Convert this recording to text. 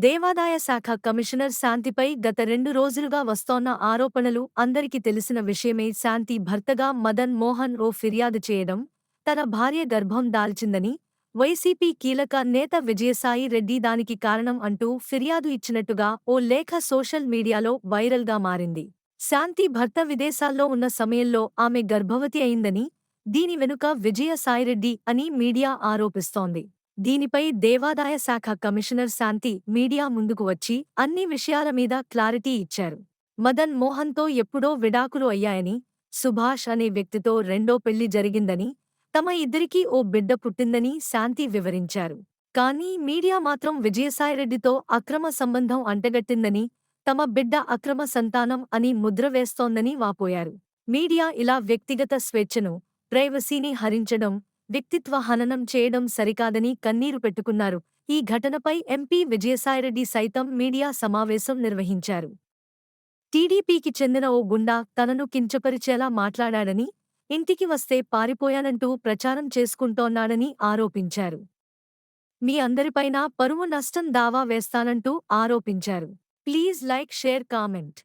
దేవాదాయ శాఖ కమిషనర్ శాంతిపై గత రెండు రోజులుగా వస్తోన్న ఆరోపణలు అందరికీ తెలిసిన విషయమే శాంతి భర్తగా మదన్ మోహన్ ఓ ఫిర్యాదు చేయడం తన భార్య గర్భం దాల్చిందని వైసీపీ కీలక నేత విజయసాయి రెడ్డి దానికి కారణం అంటూ ఫిర్యాదు ఇచ్చినట్టుగా ఓ లేఖ సోషల్ మీడియాలో వైరల్గా మారింది. శాంతి భర్త విదేశాల్లో ఉన్న సమయంలో ఆమె గర్భవతి అయిందని దీని వెనుక విజయసాయిరెడ్డి అని మీడియా ఆరోపిస్తోంది. దీనిపై దేవాదాయ శాఖ కమిషనర్ శాంతి మీడియా ముందుకు వచ్చి అన్ని విషయాల మీద క్లారిటీ ఇచ్చారు. మదన్ మోహన్తో ఎప్పుడో విడాకులు అయ్యాయని సుభాష్ అనే వ్యక్తితో రెండో పెళ్ళి జరిగిందని తమ ఇద్దరికీ ఓ బిడ్డ పుట్టిందని శాంతి వివరించారు. కానీ మీడియా మాత్రం విజయసాయిరెడ్డితో అక్రమ సంబంధం అంటగట్టిందని తమ బిడ్డ అక్రమ సంతానం అని ముద్ర వేస్తోందని వాపోయారు. మీడియా ఇలా వ్యక్తిగత స్వేచ్ఛను ప్రైవసీని హరించడం వ్యక్తిత్వ హననం చేయడం సరికాదని కన్నీరు పెట్టుకున్నారు. ఈ ఘటనపై ఎంపీ విజయసాయిరెడ్డి సైతం మీడియా సమావేశం నిర్వహించారు. టీడీపీకి చెందిన ఓ గుండా తనను కించపరిచేలా మాట్లాడాడని ఇంటికి వస్తే పారిపోయానంటూ ప్రచారం చేసుకుంటోన్నాడని ఆరోపించారు. మీ అందరిపైనా పరువు నష్టం దావా వేస్తానంటూ ఆరోపించారు. Please like share comment.